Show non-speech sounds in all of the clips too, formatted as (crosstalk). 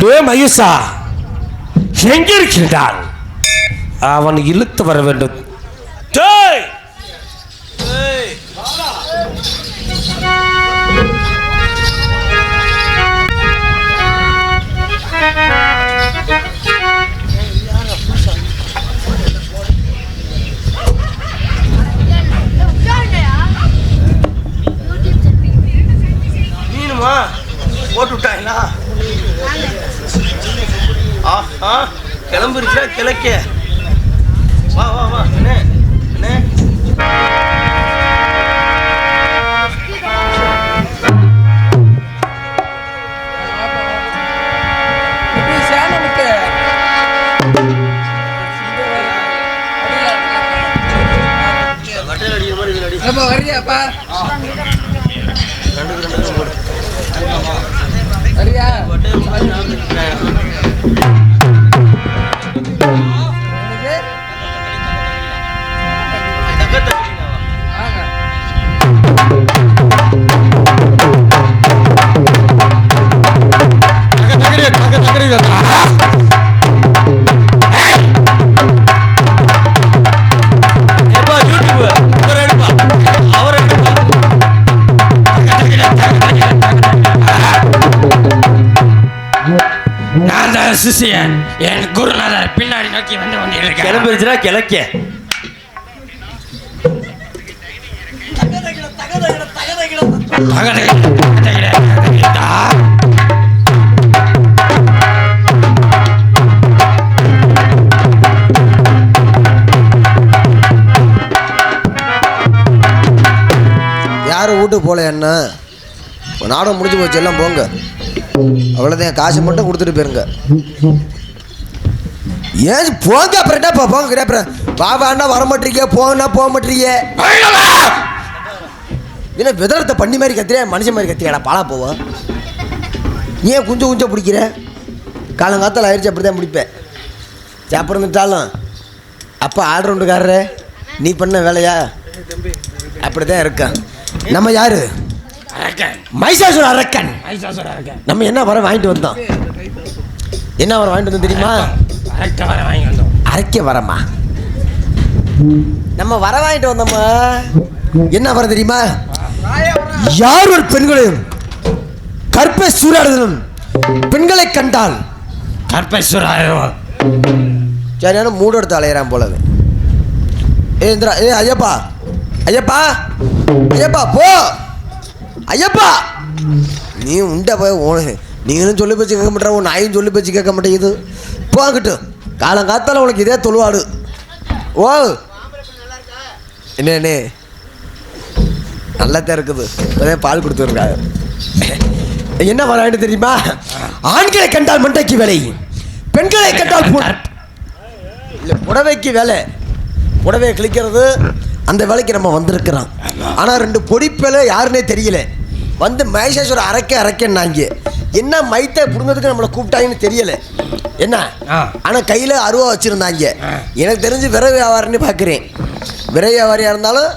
டே மகேஷா எங்கிருக்கின்றான்? அவன் இழுத்து வர வேண்டும். போட்டு விட்டாங்களா ஆஹா கிளம்புருச்சா கிழக்க? வா வா வா அடி. அப்பா வரியாப்பா சிஷியன் என் குருநாதர் பின்னாடி நோக்கி வந்து கொண்டிருக்கிறேன் கிளம்பிருச்சுன்னா கிழக்க தகதை, தகதை, தகதை. யாரும் வீட்டுக்கு போகல என்ன நாடகம் முடிஞ்சு போச்சு எல்லாம் போங்க. அவ்வளோதான் காசு மட்டும் கொடுத்துட்டு போயிருங்க. ஏன் போங்க அப்புறம் என்னப்பா போங்க அப்புறம் வா வான்னா வர மாட்டீங்க போனா போக மாட்டீங்க. என்ன விதரத்தை பண்ணி மாதிரி கத்திரியா மனுஷன் மாதிரி கத்திரியாடா பாலா போவோம். ஏன் குஞ்சம் குஞ்சம் பிடிக்கிற? காலங்காத்தால் ஆயிடுச்சு அப்படி தான் பிடிப்பேன் சாப்பிட வந்துட்டாலும் அப்போ ஆல்ரவுண்டுக்காரரு நீ பண்ண வேலையா? அப்படி தான் இருக்கான். நம்ம யாரு? மைசாசுர அரக்கன். நம்ம என்ன வர வாங்கிட்டு வந்தோம்? என்ன வர வாங்கிட்டு வந்தோம் தெரியுமா? அரக்க வர வாங்கி வந்தோம். அரைக்க வரமா? நம்ம வர வாங்கிட்டு வந்தோம்மா என்ன வர தெரியுமா? யார் ஒரு பெண்களையும் கற்பை சூறாடுதலும் பெண்களை கண்டால்? கற்பேஸ்வரர் சரியான மூடு எடுத்து அலையிறான் போல அவன். ஏ இந்திரா ஏ ஐயப்பா. ஐயப்பா. ஐயப்பா போ. ஐயப்பா! நீ உண்ட போய் உன நீங்களும் சொல்லி பேச்சு கேட்க மாட்டேற உன் நாயும் சொல்லி பேச்சு கேட்க மாட்டேங்குது. போங்கிட்டு காலங்காத்தால உனக்கு இதே தொழுவாடு. ஓ! என்ன நல்லா தான் இருக்குது. அதே பால் கொடுத்துருக்காங்க. என்ன வரான்னு தெரியுமா? ஆண்களை கண்டால் மண்டைக்கு வேலை. பெண்களை கண்டால் இல்லை புடவைக்கு வேலை. புடவையை கிழிக்கிறது அந்த வேலைக்கு நம்ம வந்திருக்கிறோம். ஆனால் ரெண்டு பொடிப்பேல யாருன்னே தெரியல. வந்து மகேஷேஸ்வரர் அரைக்க அரைக்கன்னாங்க. என்ன மைத்தை பிடுங்கிறதுக்கு நம்மளை கூப்பிட்டாங்கன்னு தெரியல. என்ன. ஆனால் கையில் அருவா வச்சுருந்தாங்க. எனக்கு தெரிஞ்சு விரை வியாபாரம்னு பார்க்குறேன் விரை வியாபாரியாக இருந்தாலும்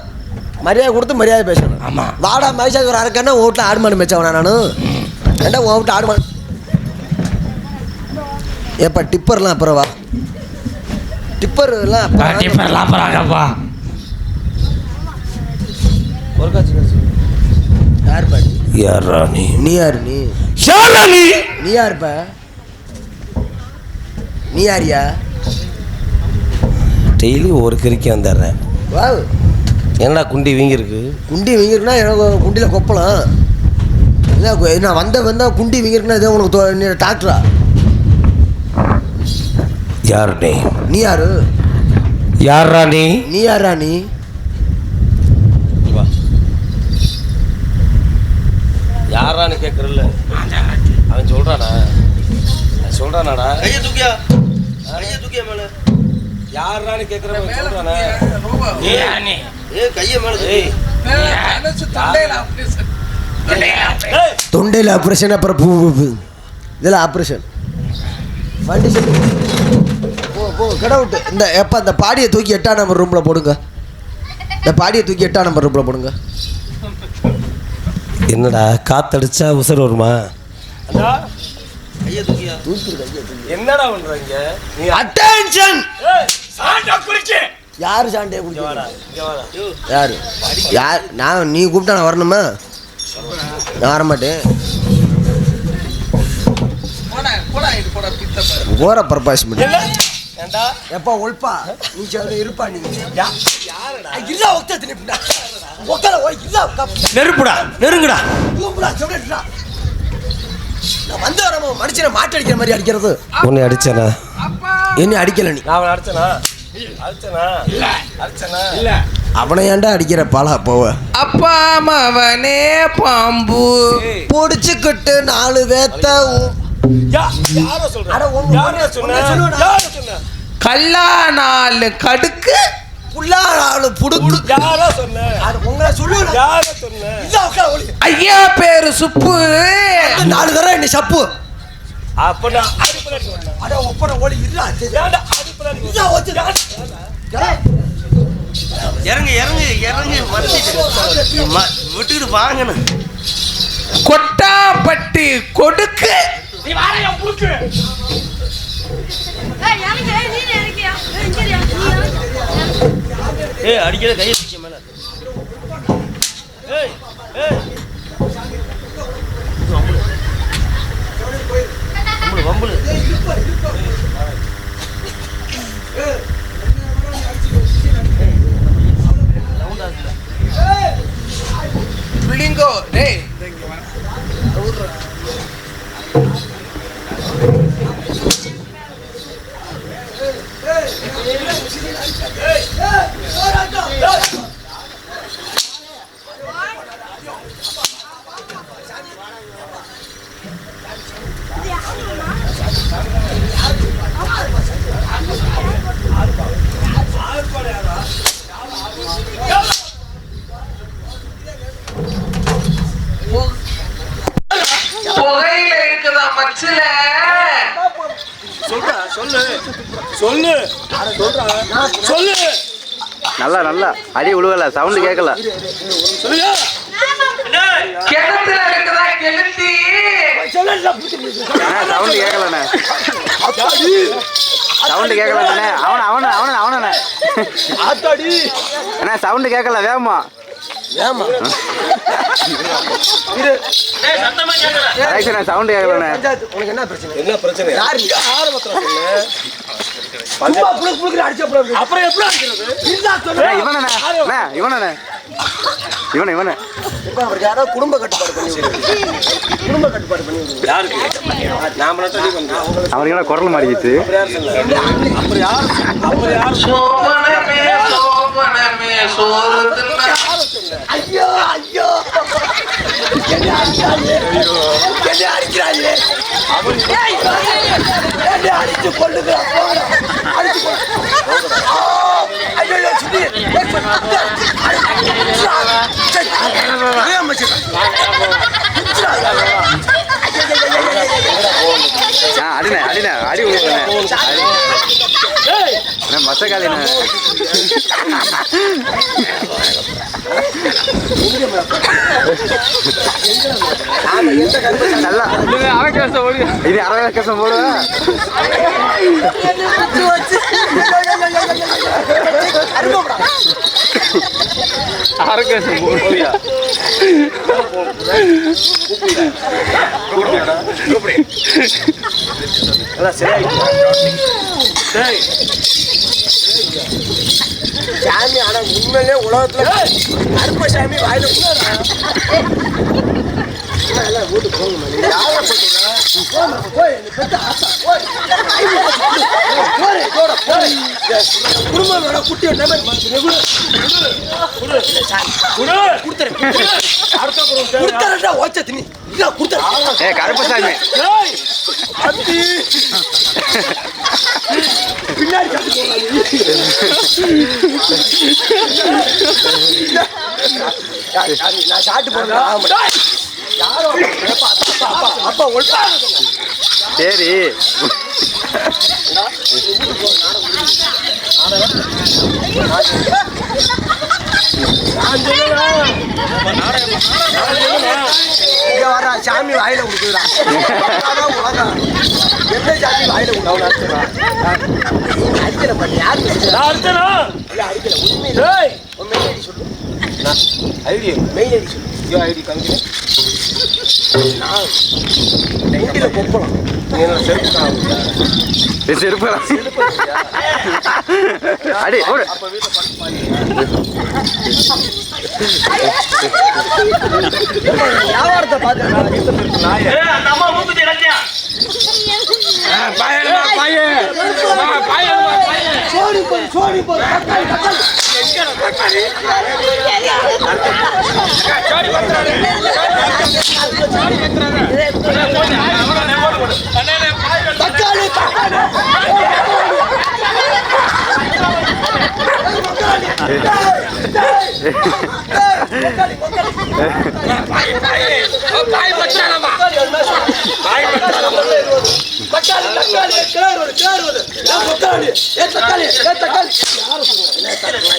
மரியாதை கொடுத்து மரியாதை பேசணும். ஆமா. வாடா மகேஷேஸ்வரர் அரைக்கன்னா உன் வீட்டில் ஆடு மாடு மேய்ச்சவனா நானு? ஏண்டா உன் வீட்டில் ஆடு மாடு ஏப்பா டிப்பர்லாம் அப்புறம் வா. டிப்பர்லாம் அப்புறம். டிப்பர்லாம் போறாங்கப்பா யார் பா நீ? யாரா நீ நீ யார் நீ? யாரா நீ நீ யாருப்பா? நீ யாரியா? டெய்லி ஒரு கறிக்கு வந்துடுறேன். வா என்னடா குண்டி வீங்கிருக்கு குண்டி வீங்கிருக்குன்னா எனக்கு குண்டியில் கொப்பலாம். என்ன நான் வந்த வந்தா குண்டி வீங்கிருக்குன்னா இதே உனக்கு டாக்டரா யார் நீ? நீ யாரு? யாரா நீ நீ யாரா நீ யாரான்னு கேட்குறல்ல அவன் சொல்றானா? அவன் சொல்றானாடா. கையை தூக்கியா? கையை தூக்கியா மேல? யாரான்னு கேட்குறவன் சொல்றானா? ஏ கையை மேல தொண்டையில் ஆப்ரேஷன் அப்புறம் பூ. இதில் ஆப்ரேஷன் வண்டி சொல்லு போ போ கடை விட்டு இந்த எப்போ இந்த பாடியை தூக்கி எட்டாம் நம்பர் ரூமில் போடுங்க. இந்த பாடியை தூக்கி எட்டாம் நம்பர் ரூமில் போடுங்க. என்னடா காத்தடிச்சா உசர் வருமா? என்னடா பண்றீங்க நீ அட்டென்ஷன் சாண்டா குளிச்சு யாரு சாண்டையை இங்க வாடா குடிச்சு இங்க வாடா. யோ. யாரு? யார்? நான் நீ கூப்பிட்டா நான் வரணுமா? நான் வர மாட்டேன் ஓர பர்பாஸ் எப்பா ஒல்பா? நீ இருப்பா நீ யா யாருடா? இல்ல ஒக்க ஒக்கல ஓய் இல்ல நெருப்புடா நெருங்குடா. கூப்பிடா சொல்றா நான் வந்து வரமா மனுஷனை மாட்டு அடிக்கிற மாதிரி அடிக்கிறது. உன்னை அடிச்சனா? என்ன அடிக்கல நீ. நான் அவனை அடிச்சனா? அடிச்சனா? இல்ல. அடிச்சனா? இல்ல. அவனை ஏன்டா அடிக்கிற பாலா போவ? அப்பா மவனே பாம்பு. புடிச்சுக்கிட்டு நாலு வேத்த ஊ- யா யார சொல்ற? அட, உங்க- யார சொன்ன? உன்னை சொல்லுடா. யார சொன்ன? கல்லா நாலு கடுக்கு. புல்லா நாலு புடுக்கு. யார சொன்ன? அது உங்களை சொல்லுடா யார சொன்ன? இல்ல உட்கார ஒளி ஐயா பேரு சுப்பு. நாலு தடவை என்ன சப்பு. அப்ப நான் சொன்னேன். அட ஒப்பன ஓடி இல்ல இல்ல வச்சு இறங்கு இறங்கு இறங்கு. விட்டுக்கிட்டு வாங்கணும் கொட்டாப்பட்டி கொடுக்கு. நீ வாரையா புடுக்கு ஏய், இறங்கு, நீ இறங்கியா? ஏய், அடிக்கிற கையை தூக்கிய மேல ஏய் ஏய் வம்புல வம்புல பிள்ளிங்கோ டேய் புகையில இருக்குதா மச்சில சொல்றா சொல்லு சொல்லு. சொல்றா சொல்லு நல்லா நல்லா. அடி உழுவல சவுண்டு கேட்கல கெளுத்தி? சவுண்டு கேட்கலண்ணே சவுண்டு கேட்கலண்ணே அவன அவன அவன அவனண்ணே அண்ணா சவுண்டு கேட்கல வேகமா. ஏமா ரைசண்ணே சவுண்டு கேட்கலண்ணே உனக்கு என்ன பிரச்சனை? என்ன பிரச்சனை? யாரு யார பத்திரம் புழுக்கு புழுக்கு அடிச்ச போல அப்புறம் எப்படி அடிக்கிறது? அண்ணே இவனண்ணே இவனே இவனே. இப்ப அவருக்கு யாரோ குடும்ப கட்டுப்பாடு பண்ணி. குடும்ப கட்டுப்பாடு பண்ணி. யாருக்கு? நாம அவருக்கு என்ன குரல் மாறிக்கிச்சு அப்புறம் யார்? அப்புறம் யார்? சோமனமே சோமனமே சோறு தின்ன ஐயோ ஐயோ என்ன அடிக்கிறாயே என்ன அடிக்கிறாயே என்ன அடிச்சு கொள்ளுங்க போடா. அடிச்சு கொள்ளு. ஆ, ஐயோ, சுத்தி. சுத்தி. அடிச்சுடா. சரி. மசக்காலிண்ணே நல்லா. இது அரை கசம் போடுவேன் அரை கசம் போடுவியா எல்லாம் சரியாயிட்டு டேய் சாமி ஆனா உண்மையிலே உலகத்துல கருப்ப சாமி வாயில (laughs) குடும்பம் குட்டி கொடுத்துறேன், ஓச்ச திணி. கருப்பசாமி பின்னாடி நான் சாட்டு போடுறேன் சரி. சாமி வாயில கொடுக்குறா உலகம். எந்த சாமி வாயில அடிக்கல பண்ணி யாரு நான் அடிச்சனா? இல்ல அடிக்கல. உண்மை டேய் மெயின் ஐடி சொல்லு. ஐடி. மெயின் ஐடி சொல்லு. ஐடி காமிக்கிறேன் நீ என்ன செருப்பு தான் செருப்பு அடி பாரு வியாபாரத்தை பார்த்து நாயே பாயமா பாயே பாயமா பாயே சோடி போய் சோடி போய் தக்காளி தக்காளி. (laughs)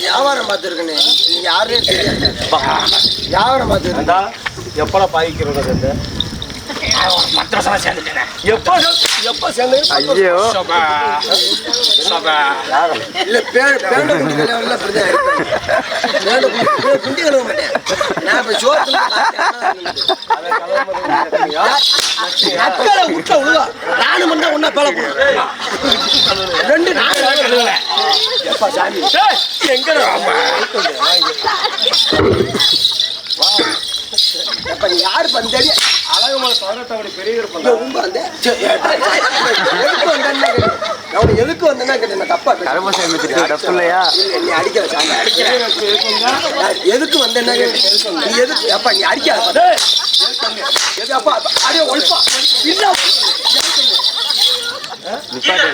வியாபாரம் பார்த்துருக்கேனே யாருன்னு தெரியாது வியாபாரம் ஏண்டா எப்படா பாய்க்கிறோட சேர்ந்து மத்திரசா சேர்ந்துட்டேன் எப்போ எப்போ சேர்ந்து ஐயோ சோபா சோபா இல்ல பேர் கலவரில் அப்படிதான் இருப்பேன் பேண்ட குண்டி கலவ மாட்டேன் நான் இப்ப சோத்துல நக்கலை விட்ட விழுவா நானும் பண்ணா ஒன்னா பேல ரெண்டு நாலு எப்பா சாமி எங்க எப்ப நீ யாரு பந்தடி அழகுமலை பதினெட்டு அப்படி பெரிய இருப்பேன் உங்க வந்த எதுக்கு வந்தேன்னா கேட்டேன். எதுக்கு தப்பா கேட்டேன். கரும சாமி திட்டு தப்பு இல்லையா? இல்ல, நீ அடிக்கல சாமி எதுக்கு வந்தேன்னா கேட்டேன். நீ எதுக்கு அப்பா நீ அடிக்காத. எது அப்பா அப்பா, அடே ஒழிப்பா. இல்ல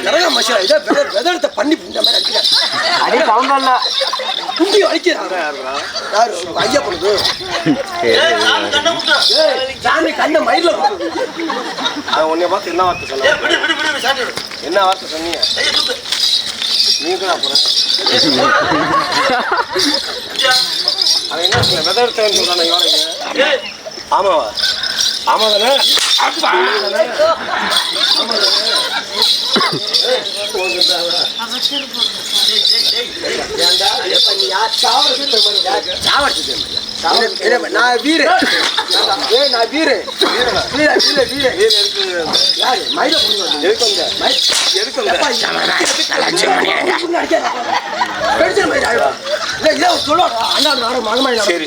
கரகம் மசாலா இதை வெத வெதத்தை பண்ணி இந்த மாதிரி அடிக்கிறான். அடி சவுண்ட் குண்டி அடிக்கிறான். யாரு ஐயா பண்ணுது சாமி கண்ணை மயில அவன் உன்னை பார்த்து என்ன வார்த்தை சொன்ன என்ன வார்த்தை சொன்னீங்க? நீங்க தான் அப்புறம் அவன் என்ன சொன்ன விதை எடுத்தவன் சொல்றான? யோனைக்கு ஆமாவா? ஆமா தானே நான் வீர ஏய் நான் வீர வீர வீர வீர வீர இருக்கு யாரு மயில புடுங்க எதுக்கு வந்த எதுக்கு வந்த சரி.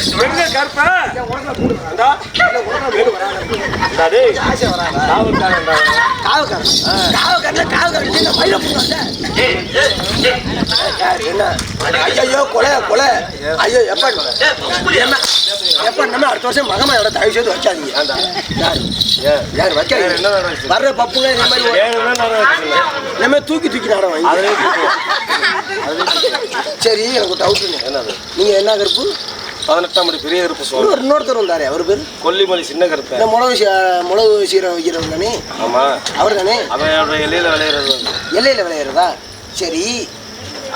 பெண்கள் கற்ப அந்தா. அந்தா டேய். காவல்காரன்டா அவன். ஐயோ கொலை கொலை. ஐயோ எப்ப என்ன? எப்ப நம்ம அடுத்த வருஷம் மகமாயோட தயவு செய்து வச்சாதீங்க? யாரு? வைக்காதீங்க? வர்ற பப்புங்க இந்த மாதிரி? நம்ம தூக்கி தூக்கி நாடம் வாங்கி. சரி எனக்கு ஒரு டவுட்டுங்க என்னது? நீங்க என்ன கருப்பு? பதினெட்டாம் படி பெரிய கருப்பு இன்னொரு இன்னொருத்தர் வந்தாரு அவர் பேர்? கொல்லிமலை சின்ன கருப்பை இந்த மிளகு மிளகு சீரம் வைக்கிறவர் தானே? ஆமா. அவர் தானே? அவனோட எல்லையில விளையிறது. எல்லையில விளையிறதா? சரி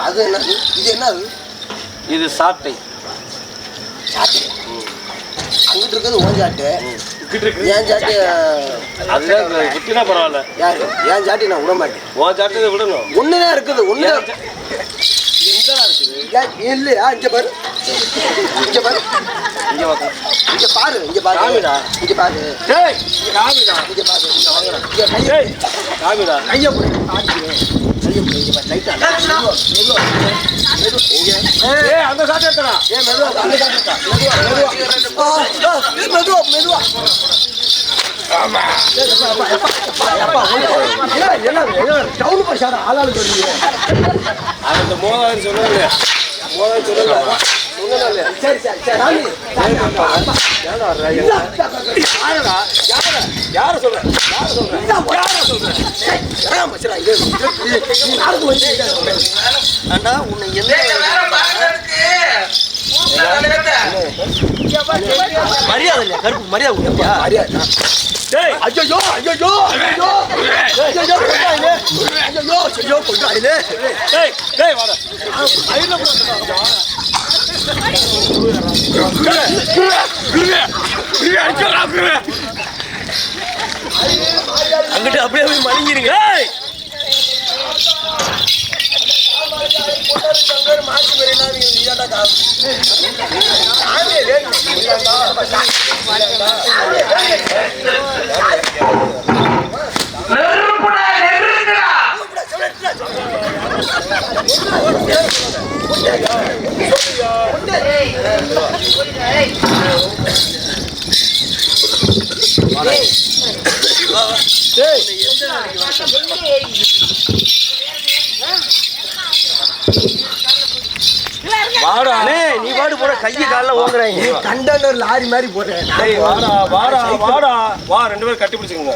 அது என்னது இது என்னது இது சாட்டை. சாட்டு? அங்கிட்டு இருக்கிறது ஓன் சாட்டு. ஏன் சாட்டு குட்டினா பரவாயில்ல. யாரு? ஏன் சாட்டி நான் விட மாட்டேன். உன் சாட்டை விடணும். ஒண்ணுதான் இருக்குது ஏன் இல்லையா இங்க பாரு. இங்க பாரு. இங்க வாங்க. இங்க பாரு இங்க பாரு. காமிடா. இங்க பாரு. டேய் காமிடா இங்க பாரு. இங்க வாங்குறேன் இங்க கையை டேய் காமிடா கையை போடு. காமிக்கிறேன் கையை போடு. இங்க பாரு லைட்டா மெதுவா மெதுவா மெதுவா. இங்க ஏய் ஏய் அந்த சாட்டை எடுத்துடா. ஏய் மெதுவா அந்த சாட்டை மெதுவா மெதுவா. ஆ, ஆ, ஏய், மெதுவா மெதுவா. ஆமா ஏய், எப்பா, டவுன் பஸ் ஆட ஆளாளுக்கு வருவீங்க. மோதான்னு மோதான்னு சரி, சரி, சரி, யார யார சொல்ற? யார சொல்ற? யார சொல்ற. அண்ணா உன்னை மரியாதை இல்லையா? கருப்பு மரியாதை கொடுத்தியா மரியாதை. ஐயோ ஐயோ ஐயோ ஐயோ கொண்டாயிலே ஐயோ ஐயோ கொண்டாயிலே டேய் டேய் வாடா அங்கிட்ட அப்படியே போய் மணிங்கிறீங்க டேய் நெருப்புடா. நெருங்குடா வாடா. அண்ணே நீ போட. கையை காலில் ஓங்குறாங்க கண்டனர் லாரி மாதிரி டேய் வாடா வாடா வாடா. வா ரெண்டு பேரும் கட்டி பிடிச்சுக்கோங்க.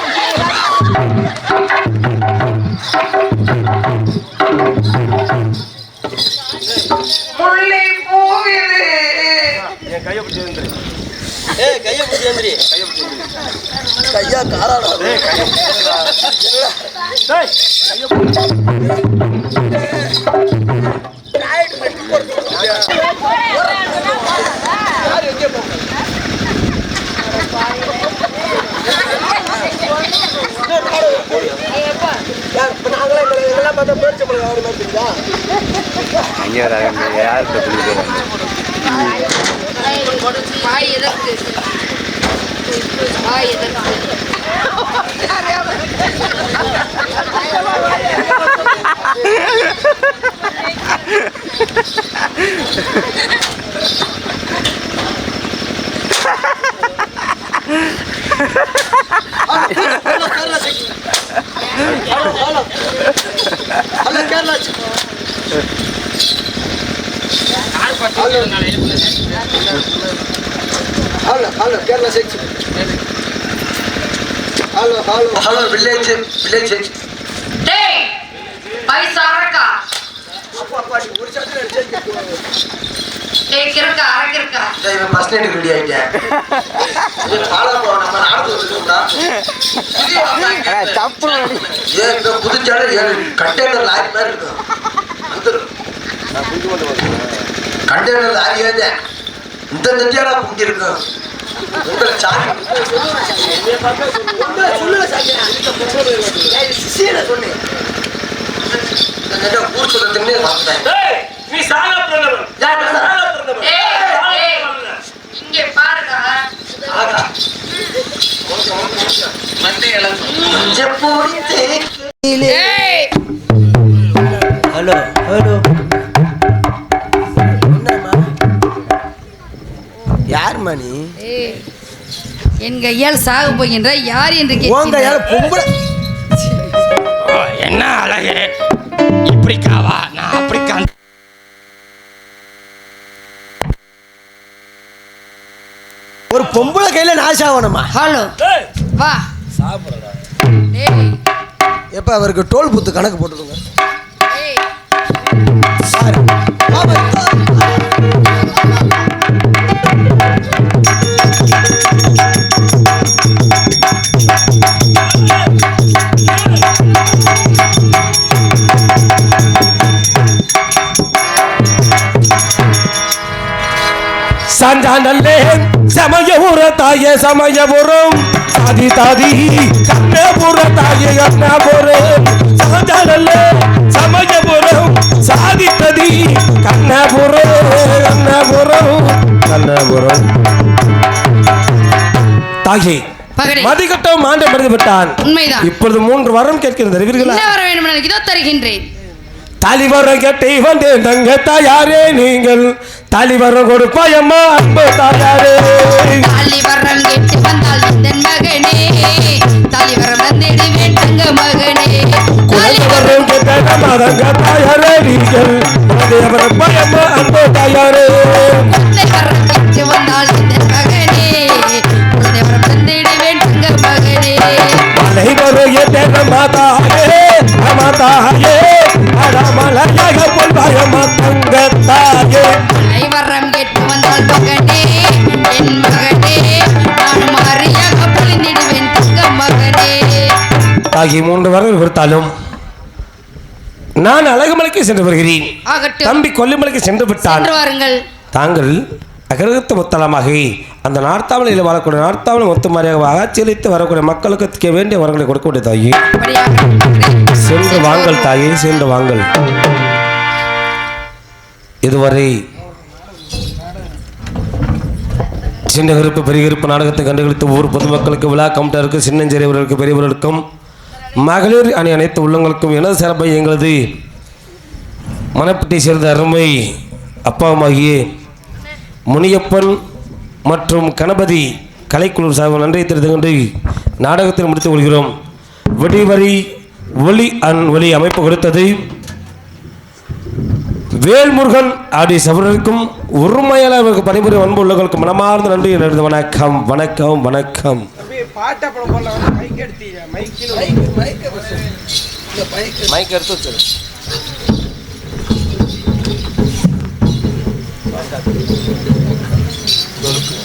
முல்லை பூவிது என் கையை பிடிச்சி எழுந்துரு. ஏய் கையை பிடிச்சி ஏந்திரி கையா காலாடா டேய் கையை பிடிச்சிடா. டேய் கையை பிடிச்சி யார் இப்ப நாங்களாம் எங்களை இதெல்லாம் பார்த்தா பேரிச்ச பழம் ஆடு மாதிரி தெரியுதா அங்கே வராங்க யார்கிட்ட புள்ளி போகிறாங்க வாய் எதற்கு வாய் எதற்கு hello Kerala check hello hello hello Kerala check hello hello Kerala check hello hello. Hello village village டேய் பைசா அரக்கா. அப்பா அப்பா நீ ஒரு சத்துல அடிச்சு டேய் இவன் ரெடி ஆயிட்டேன் நம்ம தப்பு இந்த புதுச்சாலை கண்டெய்னர் லாரி மாதிரி இருக்கும். வந்துடும் கண்டெய்னர் லாரி ஏதே. இந்த நெஞ்சாடா குட்டி இருக்கும் உங்களை சாமி சொல்லுங்க சாமி சொன்னேன் ஊர் சொல்லத்துக்குன்னே நீ சாக பிறந்தவன் யார் சாக பிறந்தவன் ஆகா. ஹலோ ஹலோ யார் மணி? என் கையால் சாக போகின்ற யார் என்று உங்க யார் பொம்பளை என்ன அழகு? இப்படிக்காவா நான் அப்படிக்கா ஒரு பொம்பளை கையில நாசாகணுமா ஹலோ. டேய் வா. சாப்பிடுறா டேய் எப்ப அவருக்கு டோல் புத்து கணக்கு போட்டுருங்க சாஞ்சாண்டல்லே சமயபுர தாய சமயபுரம் தாதி தாதி கண்ணபுர தாய கண்ணபுரம் சாஞ்சாண்டல்லே சமயபுரம் சாதித்ததி கண்ணபுரம் கண்ணபுரம் கண்ணபுரம் தாயே மகனே மதிக்கட்டம் ஆண்டு மறைந்து விட்டான் உண்மைதான். இப்பொழுது மூன்று வரம் கேட்கிறது என்ன வர வேண்டும் இதோ தருகின்றேன். தலைவரம் கட்டி வந்தேன் தங்க தாயாரே நீங்கள். தலைவரம் கொடுப்பாயம்மா அன்பு தாயாரே. தாலி வரம் கேட்டு வந்தால் இந்த மகனே. தாலி வரம் வந்திடுவேன் தங்க மகனே. தாலி வரம் தலைவரம் கேட்டம்மா தங்க தாயாரே நீங்கள் தலைவரம் பயம்மா அன்பு தாயாரே. ஆகிய மூன்று வரம் கொடுத்தாலும் நான் அழகுமலைக்கு சென்று வருகிறேன். தம்பி கொல்லிமலைக்கு சென்று விட்டான். தாங்கள் அகிரகத்து முத்தலமாக அந்த நார்த்தாவளையில் வாழக்கூடிய நார்த்தாவளை முத்துமாரியாக ஆட்சியளித்து வரக்கூடிய மக்களுக்கு வேண்டிய வரங்களை கொடுக்க வேண்டிய தாயி. சென்று வாங்கள் தாயே சென்று வாங்கள் இதுவரை சின்ன கருப்பு பெரிய கருப்பு நாடகத்தை கண்டுகளித்து ஊர் பொதுமக்களுக்கு விழா கமிட்டருக்கு சின்னஞ்சிறியவர்களுக்கு பெரியவர்களுக்கும் மகளிர் அணி அனைத்து உள்ளங்களுக்கும் எனது சிறப்பை எங்களது மணப்பட்டி சேர்ந்த அருமை அப்பாவுமாகிய முனியப்பன் மற்றும் கணபதி கலைக்குழு சார்பில் நன்றியை தெரிந்து கொண்டு நாடகத்தில் முடித்துக் கொள்கிறோம். வெடிவரி ஒளி அன் ஒளி அமைப்பு கொடுத்தது வேல்முருகன் ஆடி சபரருக்கும் உரிமையாளர்களுக்கு பணிபுரியும் அன்பு உள்ளவர்களுக்கு மனமார்ந்த நன்றி வணக்கம் வணக்கம் வணக்கம். ಪಾಠ ಪಡ್ಕೊಳ್ಳ ಮೈಕ್ ಇಡ್ತೀಯ ಮೈಕಿನ ಮೈಕ್ ಮೈಕ್ ಮೈಕ್ ಮೈಕ್ ಇರ್ತದೆ ಸರ್ Thank